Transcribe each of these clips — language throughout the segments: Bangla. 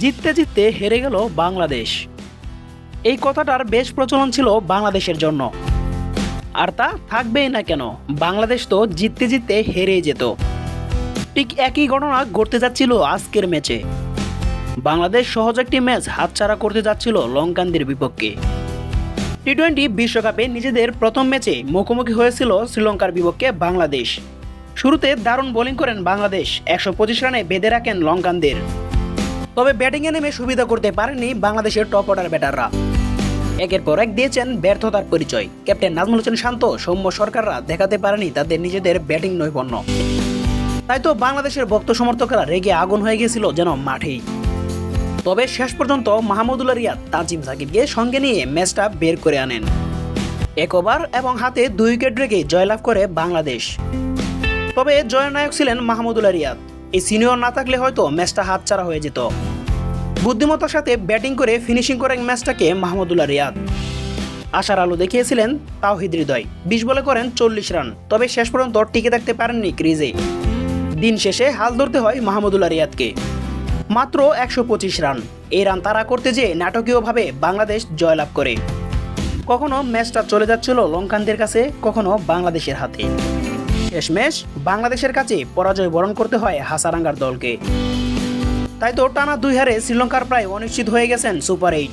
জিততে জিততে হেরে গেল বাংলাদেশ। এই কথাটার বেশ প্রচলন ছিল বাংলাদেশের জন্য। আর তা থাকবেই না কেন, বাংলাদেশ তো জিততে জিততে হেরেই যেত। ঠিক একই ঘটনা ঘটতে যাচ্ছিল আজকের ম্যাচে। বাংলাদেশ সহজ একটি ম্যাচ হাতছাড়া করতে যাচ্ছিল লঙ্কানদের বিপক্ষে। টি টোয়েন্টি বিশ্বকাপে নিজেদের প্রথম ম্যাচে মুখোমুখি হয়েছিল শ্রীলঙ্কার বিপক্ষে বাংলাদেশ। শুরুতে দারুণ বোলিং করেন বাংলাদেশ, একশো পঁচিশ রানে বেঁধে রাখেন লঙ্কানদের। তবে ব্যাটিংয়ে নেমে সুবিধা করতে পারেনি বাংলাদেশের টপ অর্ডার ব্যাটাররা একের পর এক দিয়েছেন ব্যর্থতার পরিচয়। ক্যাপ্টেন নাজমুল হোসেন শান্ত, সৌম্য সরকাররা দেখাতে পারেনি তাদের নিজেদের ব্যাটিং নৈপুণ্য। তাই তো বাংলাদেশের ভক্ত সমর্থকরা রেগে আগুন হয়ে গেছিল যেন মাঠেই। তবে শেষ পর্যন্ত মাহমুদুল্লাহ রিয়াদ, তাজিম সাকিবকে সঙ্গে নিয়ে ম্যাচটা বের করে আনেন। এক ওভার এবং হাতে দুই উইকেট রেখে জয়লাভ করে বাংলাদেশ। তবে জয়নায়ক ছিলেন মাহমুদুল্লাহ রিয়াদ। এই সিনিয়র না থাকলে হয়তো ম্যাচটা হাতছাড়া হয়ে যেত। বুদ্ধিমত্তার সাথে ব্যাটিং করে ফিনিশিং করেন ম্যাচটাকে মাহমুদুল্লাহ রিয়াদ। আশার আলো দেখিয়েছিলেন তাওহিদ হৃদয়। বিশ বলে করেন চল্লিশ রান, তবে শেষ পর্যন্ত টিকে থাকতে পারেননি ক্রিজে। দিন শেষে হাল ধরতে হয় মাহমুদুল্লাহ রিয়াদকে। মাত্র একশো পঁচিশ রান, এই রান তারা করতে যেয়ে নাটকীয়ভাবে বাংলাদেশ জয়লাভ করে। কখনো ম্যাচটা চলে যাচ্ছিল লঙ্কানদের কাছে, কখনো বাংলাদেশের হাতে। শেষমেশ বাংলাদেশের কাছে পরাজয় বরণ করতে হয় হাসারাঙ্গার দলকে। তাই তো টানা দুই হারে শ্রীলঙ্কার প্রায় অনিশ্চিত হয়ে গেছেন সুপার এইট।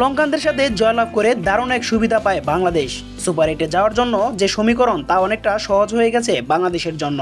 লঙ্কানদের সাথে জয়লাভ করে দারুণ এক সুবিধা পায় বাংলাদেশ। সুপার এইটে যাওয়ার জন্য যে সমীকরণ তা অনেকটা সহজ হয়ে গেছে বাংলাদেশের জন্য।